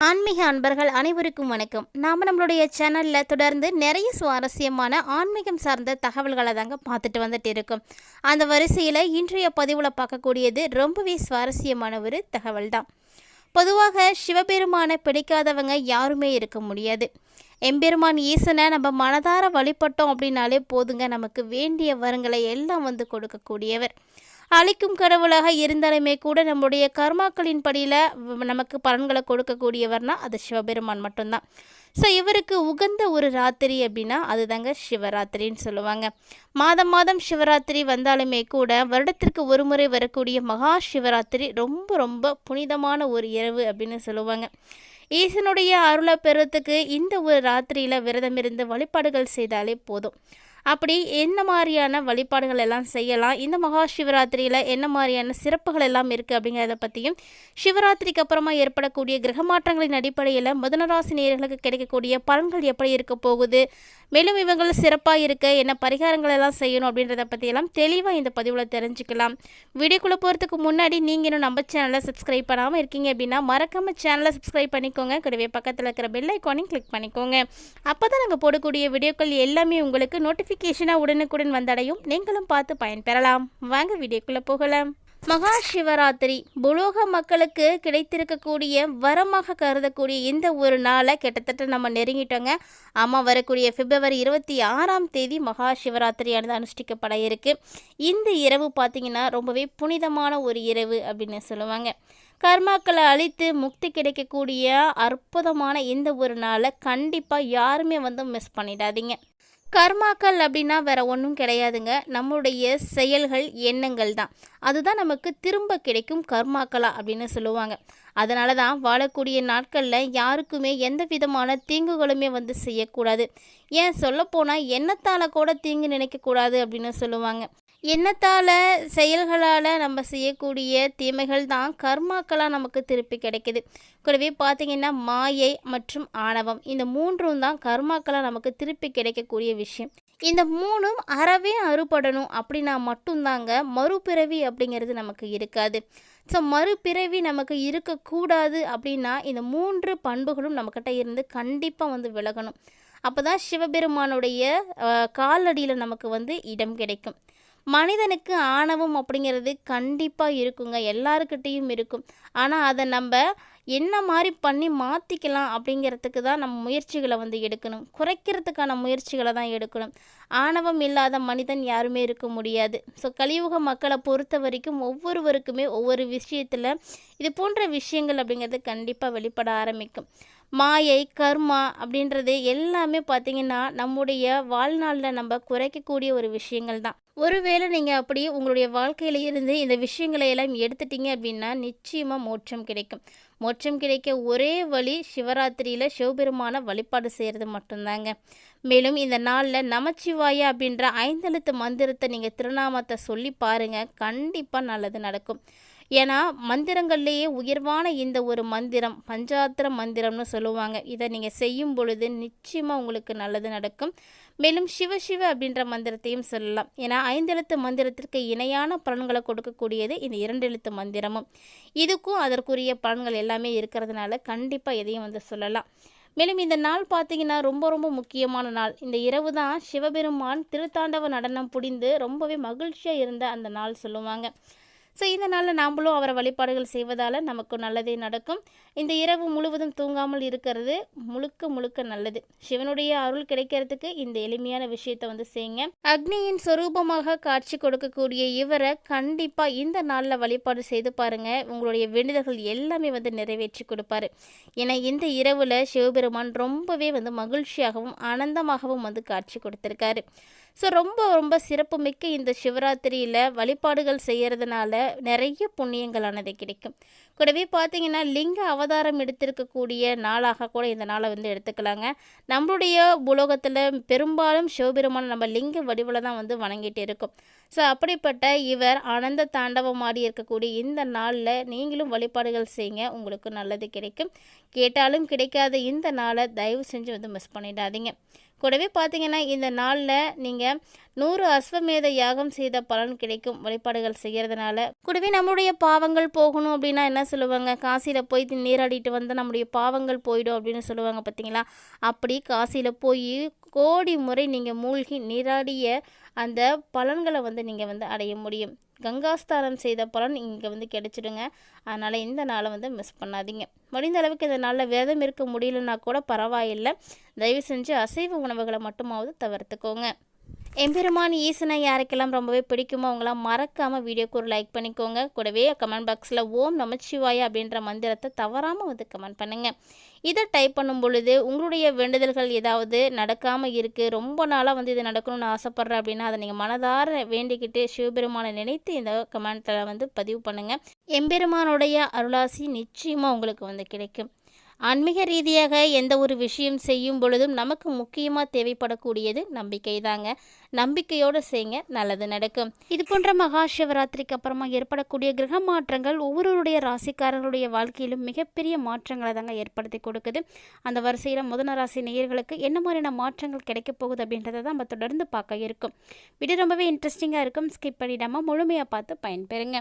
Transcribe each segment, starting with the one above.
ஆன்மீக அன்பர்கள் அனைவருக்கும் வணக்கம். நாம் நம்மளுடைய சேனலில் தொடர்ந்து நிறைய சுவாரஸ்யமான ஆன்மீகம் சார்ந்த தகவல்களை தாங்க பார்த்துட்டு வந்துட்டு இருக்கோம். அந்த வரிசையில் இன்றைய பதிவில் பார்க்கக்கூடியது ரொம்பவே சுவாரஸ்யமான ஒரு தகவல் தான் பொதுவாக சிவபெருமானை பிடிக்காதவங்க யாருமே இருக்க முடியாது. எம்பெருமான் ஈசனை நம்ம மனதார வழிபட்டோம் அப்படின்னாலே போதுங்க நமக்கு வேண்டிய வரங்களை எல்லாம் வந்து கொடுக்கக்கூடியவர். அழிக்கும் கடவுளாக இருந்தாலுமே கூட நம்முடைய கர்மாக்களின் படியில் நமக்கு பலன்களை கொடுக்கக்கூடியவர்னா அது சிவபெருமான் மட்டும்தான். ஸோ இவருக்கு உகந்த ஒரு ராத்திரி அப்படின்னா அதுதாங்க சிவராத்திரின்னு சொல்லுவாங்க. மாதம் மாதம் சிவராத்திரி வந்தாலுமே கூட வருடத்திற்கு ஒரு முறை வரக்கூடிய மகா சிவராத்திரி ரொம்ப ரொம்ப புனிதமான ஒரு இரவு அப்படின்னு சொல்லுவாங்க. ஈசனுடைய அருளை பெறத்துக்கு இந்த ஒரு ராத்திரியில் விரதம் இருந்து வழிபாடுகள் செய்தாலே போதும். அப்படி என்ன மாதிரியான வழிபாடுகள் எல்லாம் செய்யலாம்? இந்த மகா சிவராத்திரியில் என்ன மாதிரியான சிறப்புகள் எல்லாம் இருக்குது அப்படிங்கிறத பற்றியும் சிவராத்திரிக்கு அப்புறமா ஏற்படக்கூடிய கிரக மாற்றங்களின் அடிப்படையில் மதுனராசி நேர்களுக்கு கிடைக்கக்கூடிய பலன்கள் எப்படி இருக்க போகுது? மேலும் இவங்கள் சிறப்பாக இருக்க என்ன பரிகாரங்கள் எல்லாம் செய்யணும் அப்படின்றத பற்றியெல்லாம் தெளிவாக இந்த பதிவில் தெரிஞ்சுக்கலாம். வீடியோக்குள்ளே போகிறதுக்கு முன்னாடி நீங்கள் இன்னும் நம்ம சேனலை சப்ஸ்கிரைப் பண்ணாமல் இருக்கீங்க அப்படின்னா மறக்காமல் சேனலை சப்ஸ்கிரைப் பண்ணிக்கோங்க. கூடவே பக்கத்தில் இருக்கிற பெல் ஐக்கானையும் கிளிக் பண்ணிக்கோங்க. அப்போ தான் நாங்கள் போடக்கூடிய வீடியோக்கள் எல்லாமே உங்களுக்கு நோட்டிஃபிகேஷனாக உடனுக்குடன் வந்தடையும். நீங்களும் பார்த்து பயன்பெறலாம். வாங்க வீடியோக்குள்ளே போகலாம். மகா சிவராத்திரி. புலோக மக்களுக்கு கிடைத்திருக்கக்கூடிய வரமாக கருதக்கூடிய இந்த ஒரு நாளை கிட்டத்தட்ட நம்ம நெருங்கிட்டோங்க. ஆமாம் வரக்கூடிய பிப்ரவரி இருபத்தி ஆறாம் தேதி மகா சிவராத்திரியானது அனுஷ்டிக்கப்பட இருக்குது இந்த இரவு பார்த்திங்கன்னா ரொம்பவே புனிதமான ஒரு இரவு அப்படின்னு சொல்லுவாங்க. கர்மாக்களை அழித்து முக்தி கிடைக்கக்கூடிய அற்புதமான இந்த ஒரு நாளை கண்டிப்பாக யாருமே வந்து மிஸ் பண்ணிடாதீங்க. கர்மாக்கள் அப்படின்னா வேற ஒன்றும் கிடையாதுங்க. நம்முடைய செயல்கள் எண்ணங்கள் தான். அதுதான் நமக்கு திரும்ப கிடைக்கும் கர்மாக்களா அப்படின்னு சொல்லுவாங்க. அதனால தான் வாழக்கூடிய நாட்களில் யாருக்குமே எந்த விதமான தீங்குகளுமே வந்து செய்யக்கூடாது. ஏன் சொல்லப்போனால் எண்ணத்தால் கூட தீங்கு நினைக்கக்கூடாது அப்படின்னு சொல்லுவாங்க. எண்ணத்தால் செயல்களால் நம்ம செய்யக்கூடிய தீமைகள் தான் கர்மாக்களாக நமக்கு திருப்பி கிடைக்குது. கூடவே பார்த்திங்கன்னா மாயை மற்றும் ஆணவம். இந்த மூன்றும் தான் கர்மாக்களாக நமக்கு திருப்பி கிடைக்கக்கூடிய விஷயம். இந்த மூணும் அறவே அறுபடணும் அப்படின்னா மட்டும்தாங்க மறுபிறவி அப்படிங்கிறது நமக்கு இருக்காது. ஸோ மறுபிறவி நமக்கு இருக்கக்கூடாது அப்படின்னா இந்த மூன்று பண்புகளும் நம்மக்கிட்ட இருந்து கண்டிப்பாக வந்து விலகணும். அப்போ தான் சிவபெருமானுடைய காலடியில் நமக்கு வந்து இடம் கிடைக்கும். மனிதனுக்கு ஆணவம் அப்படிங்கிறது கண்டிப்பாக இருக்குங்க. எல்லாருக்கிட்டேயும் இருக்கும். ஆனால் அதை நம்ம என்ன மாதிரி பண்ணி மாற்றிக்கலாம் அப்படிங்கிறதுக்கு தான் நம்ம முயற்சிகளை வந்து எடுக்கணும். குறைக்கிறதுக்கான முயற்சிகளை தான் எடுக்கணும். ஆணவம் இல்லாத மனிதன் யாருமே இருக்க முடியாது. ஸோ கலியுக மக்களை பொறுத்த வரைக்கும் ஒவ்வொருவருக்குமே ஒவ்வொரு விஷயத்தில் இது போன்ற விஷயங்கள் அப்படிங்கிறது கண்டிப்பாக வெளிப்பட ஆரம்பிக்கும். மாயை கர்மா அப்படின்றது எல்லாமே பார்த்திங்கன்னா நம்முடைய வாழ்நாளில் நம்ம குறைக்கக்கூடிய ஒரு விஷயங்கள் தான். ஒருவேளை நீங்கள் அப்படி உங்களுடைய வாழ்க்கையில இருந்து இந்த விஷயங்களை எல்லாம் எடுத்துட்டீங்க அப்படின்னா நிச்சயமாக மோட்சம் கிடைக்கும். மோட்சம் கிடைக்க ஒரே வழி சிவராத்திரியில் சிவபெருமான வழிபாடு செய்கிறது மட்டும்தாங்க. மேலும் இந்த நாளில் நமச்சிவாயா அப்படின்ற ஐந்தெழுத்து மந்திரத்தை நீங்கள் திருநாமத்தை சொல்லி பாருங்கள் கண்டிப்பாக நல்லது நடக்கும். ஏன்னா மந்திரங்கள்லேயே உயர்வான இந்த ஒரு மந்திரம் பஞ்சாத்திர மந்திரம்னு சொல்லுவாங்க. இதை நீங்கள் செய்யும் பொழுது நிச்சயமாக உங்களுக்கு நல்லது நடக்கும். மேலும் சிவ சிவ அப்படின்ற மந்திரத்தையும் சொல்லலாம். ஏன்னா ஐந்தெழுத்து மந்திரத்திற்கு இணையான பலன்களை கொடுக்கக்கூடியது இந்த இரண்டு எழுத்து மந்திரமும். இதுக்கும் அதற்குரிய பலன்கள் எல்லாமே இருக்கிறதுனால கண்டிப்பாக எதையும் வந்து சொல்லலாம். மேலும் இந்த நாள் பார்த்தீங்கன்னா ரொம்ப ரொம்ப முக்கியமான நாள். இந்த இரவு தான் சிவபெருமான் திருத்தாண்டவ நடனம் புடிந்து ரொம்பவே மகிழ்ச்சியாக இருந்த அந்த நாள் சொல்லுவாங்க. ஸோ இந்த நாளில் நாம்ளும் அவரை வழிபாடுகள் செய்வதால் நமக்கு நல்லதே நடக்கும். இந்த இரவு முழுவதும் தூங்காமல் இருக்கிறது முழுக்க முழுக்க நல்லது. சிவனுடைய அருள் கிடைக்கிறதுக்கு இந்த எளிமையான விஷயத்தை வந்து செய்யுங்க அக்னியின் சொரூபமாக காட்சி கொடுக்கக்கூடிய இவரை கண்டிப்பாக இந்த நாளில் வழிபாடு செய்து பாருங்க. உங்களுடைய வேண்டுதல்கள் எல்லாமே வந்து நிறைவேற்றி கொடுப்பாரு. ஏன்னா இந்த இரவில் சிவபெருமான் ரொம்பவே வந்து மகிழ்ச்சியாகவும் ஆனந்தமாகவும் வந்து காட்சி கொடுத்துருக்காரு. ஸோ ரொம்ப ரொம்ப சிறப்புமிக்க இந்த சிவராத்திரியில் வழிபாடுகள் செய்கிறதுனால நிறைய புண்ணியங்களானது கிடைக்கும். கூடவே பார்த்தீங்கன்னா லிங்க அவதாரம் எடுத்திருக்கக்கூடிய நாளாக கூட இந்த நாளை வந்து எடுத்துக்கலாங்க. நம்மளுடைய உலோகத்தில் பெரும்பாலும் சிவபெருமான நம்ம லிங்க வடிவில் தான் வந்து வணங்கிட்டு இருக்கோம். ஸோ அப்படிப்பட்ட இவர் ஆனந்த தாண்டவம் ஆடி இருக்கக்கூடிய இந்த நாளில் நீங்களும் வழிபாடுகள் செய்யுங்க. உங்களுக்கு நல்லது கிடைக்கும். கேட்டாலும் கிடைக்காத இந்த நாளை தயவு செஞ்சு வந்து மிஸ் பண்ணிடாதீங்க. கூடவே பார்த்தீங்கன்னா இந்த நாளில் நீங்கள் நூறு அஸ்வமேத யாகம் செய்த பலன் கிடைக்கும் வழிபாடுகள் செய்கிறதுனால கூடவே நம்மளுடைய பாவங்கள் போகணும் அப்படின்னா என்ன சொல்லுவாங்க? காசியில் போய் நீராடிட்டு வந்தால் நம்முடைய பாவங்கள் போயிடும் அப்படின்னு சொல்லுவாங்க பார்த்தீங்களா? அப்படி காசியில் போய் கோடி முறை நீங்கள் மூழ்கி நீராடிய அந்த பலன்களை வந்து நீங்கள் வந்து அடைய முடியும். கங்காஸ்தானம் செய்த பலன் இங்கே வந்து கிடைச்சிடுங்க. அதனால் இந்த நாளை வந்து மிஸ் பண்ணாதீங்க. முடிந்த அளவுக்கு இந்த நாளில் விரதம் இருக்க முடியலன்னா கூட பரவாயில்லை. தயவு செஞ்சு அசைவ உணவுகளை மட்டுமாவது தவிர்த்துக்கோங்க. எம்பெருமான் ஈசனை யாருக்கெல்லாம் ரொம்பவே பிடிக்குமோ அவங்களாம் மறக்காமல் வீடியோக்கு ஒரு லைக் பண்ணிக்கோங்க. கூடவே கமெண்ட் பாக்ஸில் ஓம் நமச்சிவாய அப்படின்ற மந்திரத்தை தவறாமல் வந்து கமெண்ட் பண்ணுங்கள் இதை டைப் பண்ணும் பொழுது உங்களுடைய வேண்டுதல்கள் ஏதாவது நடக்காமல் இருக்குது ரொம்ப நாளாக வந்து இது நடக்கணும்னு ஆசைப்பட்றேன் அப்படின்னா அதை நீங்கள் மனதார வேண்டிக்கிட்டு சிவபெருமானை நினைத்து இந்த கமெண்ட்டில் வந்து பதிவு பண்ணுங்கள் எம்பெருமானுடைய அருளாசி நிச்சயமாக உங்களுக்கு வந்து கிடைக்கும். ஆன்மீக ரீதியாக எந்த ஒரு விஷயம் செய்யும் பொழுதும் நமக்கு முக்கியமாக தேவைப்படக்கூடியது நம்பிக்கை தாங்க நம்பிக்கையோடு செய்யுங்க நல்லது நடக்கும். இது போன்ற மகா சிவராத்திரிக்கு அப்புறமா ஏற்படக்கூடிய கிரக மாற்றங்கள் ஒவ்வொருவருடைய ராசிக்காரர்களுடைய வாழ்க்கையிலும் மிகப்பெரிய மாற்றங்களை தாங்க ஏற்படுத்தி கொடுக்குது. அந்த வரிசையில் முதன ராசி நேயர்களுக்கு என்ன மாதிரியான மாற்றங்கள் கிடைக்க போகுது அப்படின்றத தான் நம்ம தொடர்ந்து பார்க்க இருக்கும். வீடியோ ரொம்பவே இன்ட்ரெஸ்டிங்காக இருக்கும். ஸ்கிப் பண்ணிடாமல் முழுமையாக பார்த்து பயன்பெறுங்க.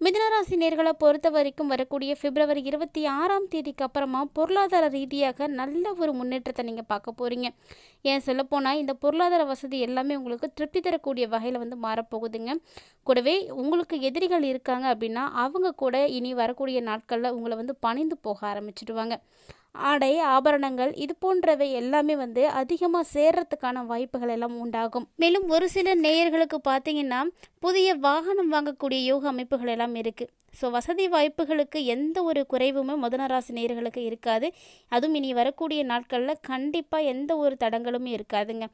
மிதனராசி நேர்களை பொறுத்த வரைக்கும் வரக்கூடிய பிப்ரவரி இருபத்தி ஆறாம் தேதிக்கு அப்புறமா பொருளாதார ரீதியாக நல்ல ஒரு முன்னேற்றத்தை நீங்கள் பார்க்க போகிறீங்க ஏன் சொல்லப்போனால் இந்த பொருளாதார வசதி எல்லாமே உங்களுக்கு திருப்தி தரக்கூடிய வகையில் வந்து மாறப்போகுதுங்க. கூடவே உங்களுக்கு எதிரிகள் இருக்காங்க அப்படின்னா அவங்க கூட இனி வரக்கூடிய நாட்களில் உங்களை வந்து பணிந்து போக ஆரம்பிச்சிடுவாங்க. ஆடை ஆபரணங்கள் இது போன்றவை எல்லாமே வந்து அதிகமாக சேர்றதுக்கான வாய்ப்புகள் எல்லாம் உண்டாகும். மேலும் ஒரு சில நேயர்களுக்கு பார்த்தீங்கன்னா புதிய வாகனம் வாங்கக்கூடிய யோக அமைப்புகள் எல்லாம் இருக்குது ஸோ வசதி வாய்ப்புகளுக்கு எந்த ஒரு குறைவுமே முதனராசி நேர்களுக்கு இருக்காது. அதுவும் இனி வரக்கூடிய நாட்களில் கண்டிப்பாக எந்த ஒரு தடங்களுமே இருக்காதுங்க.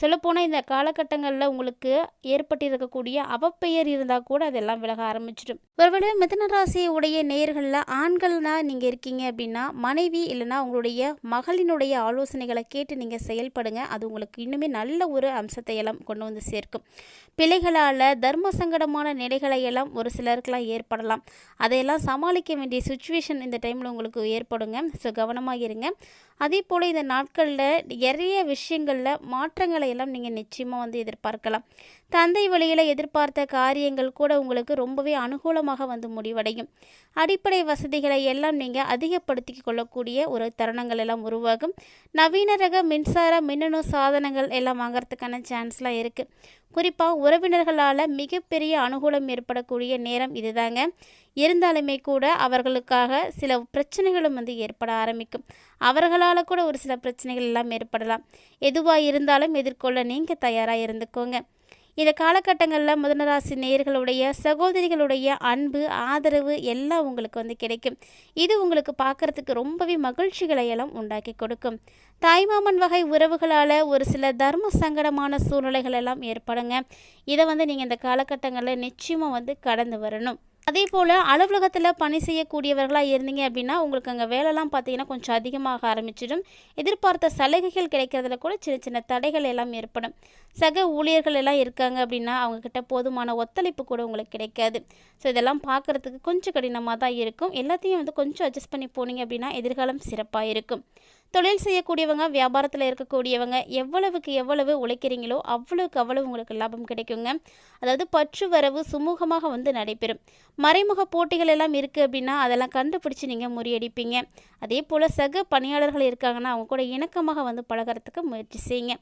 சொல்லப்போனால் இந்த காலகட்டங்களில் உங்களுக்கு ஏற்பட்டிருக்கக்கூடிய அவப்பெயர் இருந்தால் கூட அதெல்லாம் விலக ஆரம்பிச்சிடும். ஒருவேளை மிதனராசி உடைய நேர்களில் ஆண்கள்னா நீங்கள் இருக்கீங்க அப்படின்னா மனைவி இல்லைன்னா உங்களுடைய மகளினுடைய ஆலோசனைகளை கேட்டு நீங்கள் செயல்படுங்க. அது உங்களுக்கு இன்னுமே நல்ல ஒரு அம்சத்தை எல்லாம் கொண்டு வந்து சேர்க்கும். பிள்ளைகளால் தர்ம சங்கடமான நிலைகளை எல்லாம் ஒரு சிலருக்கெல்லாம் ஏற்படலாம். அதையெல்லாம் சமாளிக்க வேண்டிய சுச்சுவேஷன் இந்த டைமில் உங்களுக்கு ஏற்படுங்க. ஸோ கவனமாக இருங்க. அதே போல் இந்த நாட்களில் நிறைய விஷயங்களில் மாற்றங்களை எல்லாம் நீங்கள் நிச்சயமாக வந்து எதிர்பார்க்கலாம். தந்தை வழியில் எதிர்பார்த்த காரியங்கள் கூட உங்களுக்கு ரொம்பவே அனுகூலமாக வந்து முடிவடையும். அடிப்படை வசதிகளை எல்லாம் நீங்கள் அதிகப்படுத்தி கொள்ளக்கூடிய ஒரு தருணங்கள் எல்லாம் உருவாகும். நவீன ரக மின்சார மின்னணு சாதனங்கள் எல்லாம் வாங்கறதுக்கான சான்ஸ்லாம் இருக்குது குறிப்பாக உறவினர்களால் மிகப்பெரிய அனுகூலம் ஏற்படக்கூடிய நேரம் இதுதாங்க. இருந்தாலுமே கூட அவர்களுக்காக சில பிரச்சனைகளும் வந்து ஏற்பட ஆரம்பிக்கும். அவர்களால் கூட ஒரு சில பிரச்சனைகள் எல்லாம் ஏற்படலாம். எதுவாக இருந்தாலும் எதிர்கொள்ள நீங்கள் தயாராக இருந்துக்கோங்க. இந்த காலகட்டங்களில் முதனராசி நேயர்களுடைய சகோதரிகளுடைய அன்பு ஆதரவு எல்லாம் உங்களுக்கு வந்து கிடைக்கும். இது உங்களுக்கு பார்க்குறதுக்கு ரொம்பவே மகிழ்ச்சிகளை எல்லாம் உண்டாக்கி கொடுக்கும். தாய்மாமன் வகை உறவுகளால் ஒரு சில தர்ம சங்கடமான சூழ்நிலைகள் எல்லாம் ஏற்படுங்க. இதை வந்து நீங்கள் இந்த காலகட்டங்களில் நிச்சயமாக வந்து கடந்து வரணும். அதே போல் அலுவலகத்தில் பணி செய்யக்கூடியவர்களாக இருந்தீங்க அப்படின்னா உங்களுக்கு அங்கே வேலைலாம் பார்த்தீங்கன்னா கொஞ்சம் அதிகமாக ஆரம்பிச்சிடும். எதிர்பார்த்த சலுகைகள் கிடைக்கிறதுல கூட சின்ன சின்ன தடைகள் எல்லாம் ஏற்படும். சக ஊழியர்கள் எல்லாம் இருக்காங்க அப்படின்னா அவங்கக்கிட்ட போதுமான ஒத்துழைப்பு கூட உங்களுக்கு கிடைக்காது. ஸோ இதெல்லாம் பார்க்குறதுக்கு கொஞ்சம் கடினமாக தான் இருக்கும். எல்லாத்தையும் வந்து கொஞ்சம் அட்ஜஸ்ட் பண்ணி போனீங்க அப்படின்னா எதிர்காலம் சிறப்பாக இருக்கும். தொழில் செய்யக்கூடியவங்க வியாபாரத்தில் இருக்கக்கூடியவங்க எவ்வளவுக்கு எவ்வளவு உழைக்கிறீங்களோ அவ்வளவுக்கு அவ்வளவு உங்களுக்கு லாபம் கிடைக்குங்க. அதாவது பற்று வரவு சுமூகமாக வந்து நடைபெறும். மறைமுக போட்டிகள் எல்லாம் இருக்குது அப்படின்னா அதெல்லாம் கண்டுபிடிச்சி நீங்கள் முறியடிப்பீங்க. அதே போல் சக பணியாளர்கள் இருக்காங்கன்னா அவங்க கூட இணக்கமாக வந்து பழகிறதுக்கு முயற்சி செய்யுங்க.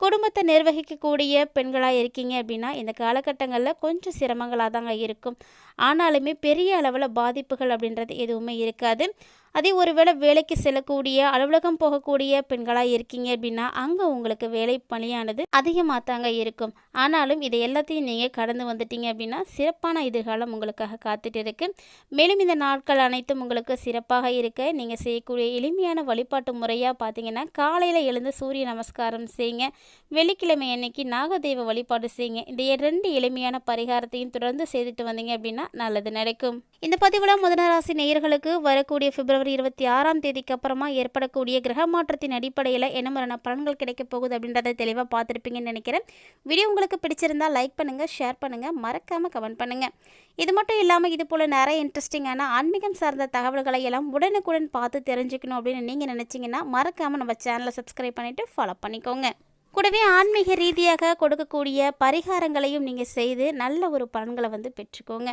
குடும்பத்தை நிர்வகிக்கக்கூடிய பெண்களாக இருக்கீங்க அப்படின்னா இந்த காலகட்டங்களில் கொஞ்சம் சிரமங்களாக தாங்க இருக்கும். ஆனாலுமே பெரிய அளவில் பாதிப்புகள் அப்படின்றது எதுவுமே இருக்காது. அதே ஒருவேளை வேலைக்கு செல்லக்கூடிய அலுவலகம் போகக்கூடிய பெண்களாக இருக்கீங்க அப்படின்னா அங்கே உங்களுக்கு வேலை பணியானது அதிகமாக தாங்க இருக்கும். ஆனாலும் இதை எல்லாத்தையும் நீங்கள் கடந்து வந்துட்டீங்க அப்படின்னா சிறப்பான எதிர்காலம் உங்களுக்காக காத்துட்டு இருக்கு. மேலும் இந்த நாட்கள் அனைத்தும் உங்களுக்கு சிறப்பாக இருக்க நீங்கள் செய்யக்கூடிய எளிமையான வழிபாட்டு முறையாக பார்த்தீங்கன்னா காலையில் எழுந்து சூரிய நமஸ்காரம் செய்யுங்க வெள்ளிக்கிழமை அன்னைக்கு நாகதேவ வழிபாடு செய்யுங்க இந்த ரெண்டு எளிமையான பரிகாரத்தையும் தொடர்ந்து செய்துட்டு வந்தீங்க அப்படின்னா பண்ணிங்கன்னா நல்லது நடக்கும். இந்த பதிவில் முதன ராசி நேயர்களுக்கு வரக்கூடிய பிப்ரவரி இருபத்தி ஆறாம் தேதிக்கு அப்புறமா ஏற்படக்கூடிய கிரக மாற்றத்தின் அடிப்படையில் என்ன மாதிரியான பலன்கள் கிடைக்க போகுது அப்படின்றத தெளிவாக பார்த்துருப்பீங்கன்னு நினைக்கிறேன். வீடியோ உங்களுக்கு பிடிச்சிருந்தா லைக் பண்ணுங்கள் ஷேர் பண்ணுங்கள் மறக்காமல் கமெண்ட் பண்ணுங்கள் இது மட்டும் இல்லாமல் இது போல் நிறைய இன்ட்ரெஸ்டிங்கான ஆன்மீகம் சார்ந்த தகவல்களை எல்லாம் உடனுக்குடன் பார்த்து தெரிஞ்சுக்கணும் அப்படின்னு நீங்கள் நினச்சிங்கன்னா மறக்காமல் நம்ம சேனலை சப்ஸ்கிரைப் பண்ணிவிட்டு ஃபாலோ பண்ணிக்கோங்க. கூடவே ஆன்மீக ரீதியாக கொடுக்கக்கூடிய பரிகாரங்களையும் நீங்கள் செய்து நல்ல ஒரு பலன்களை வந்து பெற்றுக்கோங்க.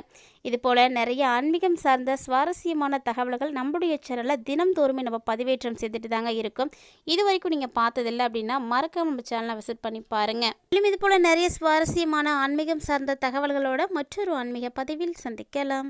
இதுபோல் நிறைய ஆன்மீகம் சார்ந்த சுவாரஸ்யமான தகவல்கள் நம்முடைய சேனலில் தினம்தோறுமே நம்ம பதிவேற்றம் செய்துட்டு தாங்க இருக்கும். இது வரைக்கும் நீங்கள் பார்த்ததில்லை அப்படின்னா மறக்காம நம்ம சேனலை விசிட் பண்ணி பாருங்கள் மேலும் இதுபோல் நிறைய சுவாரஸ்யமான ஆன்மீகம் சார்ந்த தகவல்களோட மற்றொரு ஆன்மீக பதிவில் சந்திக்கலாம்.